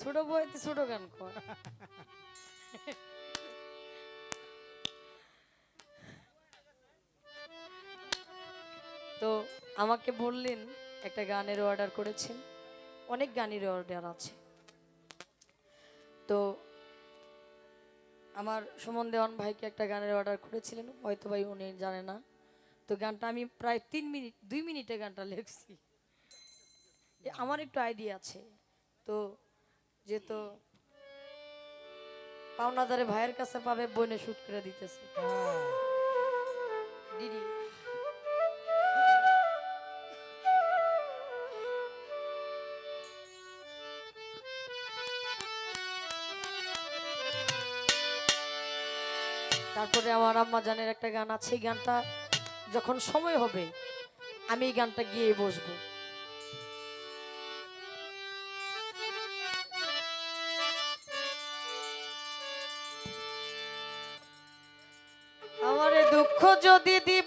ছোট বইতে ছোট গান কর। তো আমাকে বললেন, একটা গানের অর্ডার করেছেন। অনেক গানের অর্ডার আছে। তো আমার সুমন দেওয়ান ভাইকে একটা গানের অর্ডার করেছিলেন, হয়তো ভাই উনি জানে না। তো গানটা আমি প্রায় তিন মিনিট, দুই মিনিটে গানটা লিখছি। আমার একটু আইডিয়া আছে। তো যেহেতু পাওনাদারে ভাইয়ের কাছে পাবে বইনে শুট করে দিতেছে। দিদি। তারপরে আমার আম্মা জানের একটা গান আছে গানটা যখন সময় হবে আমি এই গানটা গিয়ে বসবো। দুঃখ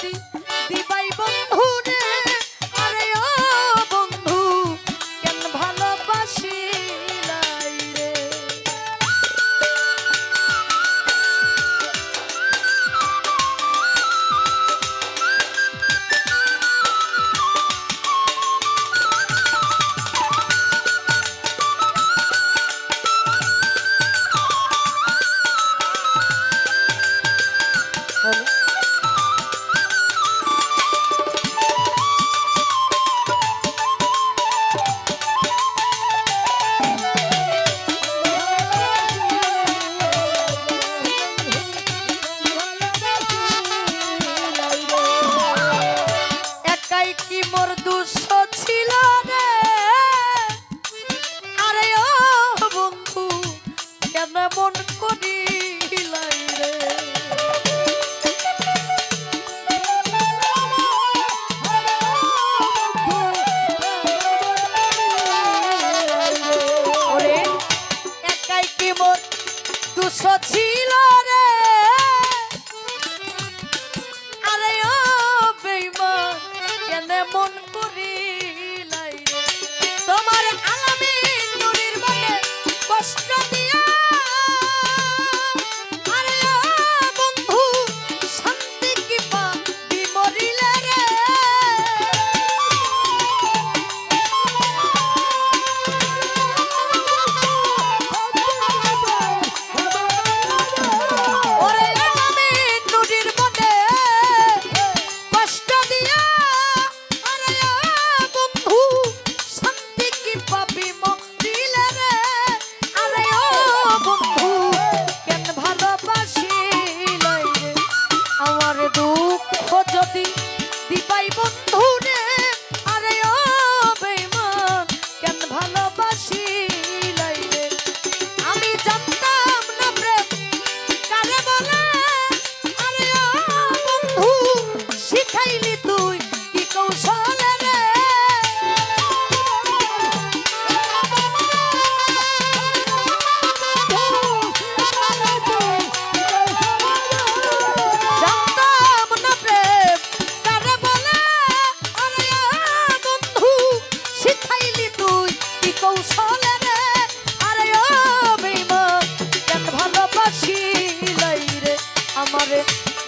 thank you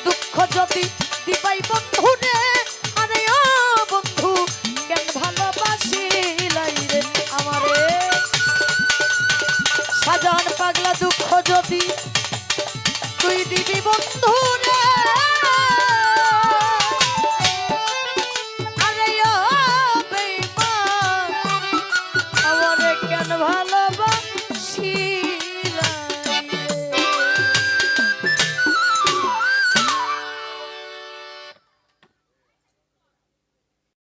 দুঃখ যদি